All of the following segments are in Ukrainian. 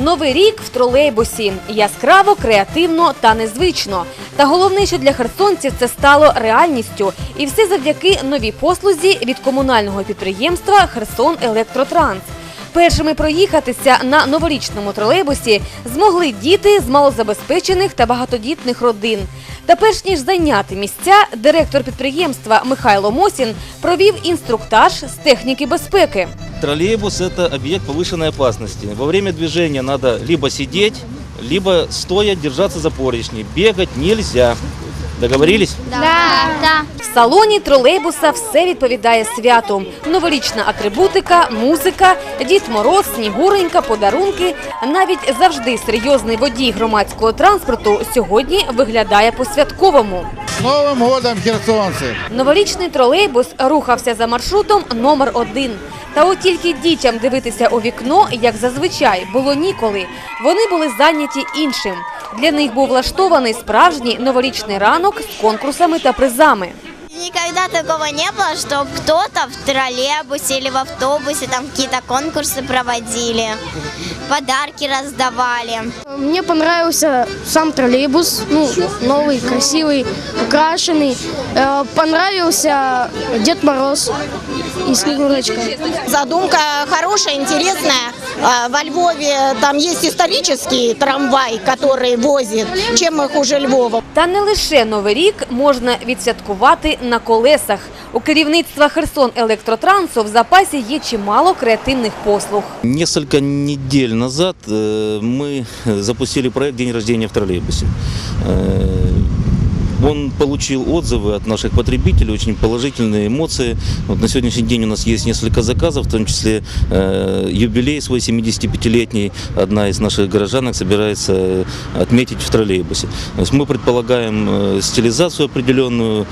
Новий рік в тролейбусі яскраво, креативно та незвично. Та головне, що для херсонців це стало реальністю, і все завдяки новій послузі від комунального підприємства Херсон Електротранс. Першими проїхатися на новорічному тролейбусі змогли діти з малозабезпечених та багатодітних родин. Та перш ніж зайняти місця, директор підприємства Михайло Мосін провів інструктаж з техніки безпеки. Троллейбус – это объект повышенной опасности. Во время движения надо либо сидеть, либо стоя держаться за поручни. Бегать нельзя. Договорились? В салоні тролейбуса все відповідає святу. Новорічна атрибутика, музика, Дід Мороз, Снігуренька, подарунки. Навіть завжди серйозний водій громадського транспорту сьогодні виглядає по-святковому. С Новым годом, херсонцы! Новорічний тролейбус рухався за маршрутом номер один. Та от тільки дітям дивитися у вікно, як зазвичай, було ніколи. Вони були зайняті іншим. Для них був влаштований справжній новорічний ранок з конкурсами та призами. Никогда такого не было, что кто-то в троллейбусе или в автобусе там какие-то конкурсы проводили, подарки раздавали. Мне понравился сам троллейбус, ну, новый, красивый, украшенный. Э, Понравился Дед Мороз и Снегурочка. Задумка хорошая, интересная. А, Во Львове там есть исторический трамвай, который возит. Чем их хуже Львова? Та не лише Новий рік можна відсвяткувати на колесах. У керівництва Херсон Електротрансу в запасі є чимало креативних послуг. Несколько недель назад э, мы запустили проект «День рождения в троллейбусе». Он получил отзывы от наших потребителей, очень положительные эмоции. Вот на сегодняшний день у нас есть несколько заказов, в том числе э, юбилей свой 75-летний. Одна из наших горожанок собирается э, отметить в троллейбусе. То есть мы предполагаем э, стилизацию определенную,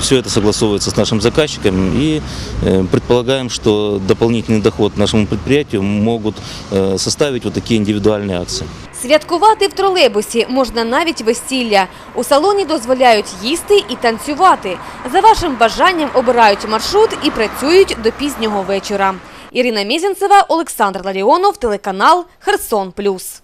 все это согласовывается с нашим заказчиком и э, предполагаем, что дополнительный доход нашему предприятию могут э, составить вот такие индивидуальные акции. Святкувати в тролейбусі можна навіть весілля. У салоні дозволяють їсти і танцювати. За вашим бажанням обирають маршрут і працюють до пізнього вечора. Ірина Мізінцева, Олександр Ларіонов, телеканал Херсон Плюс.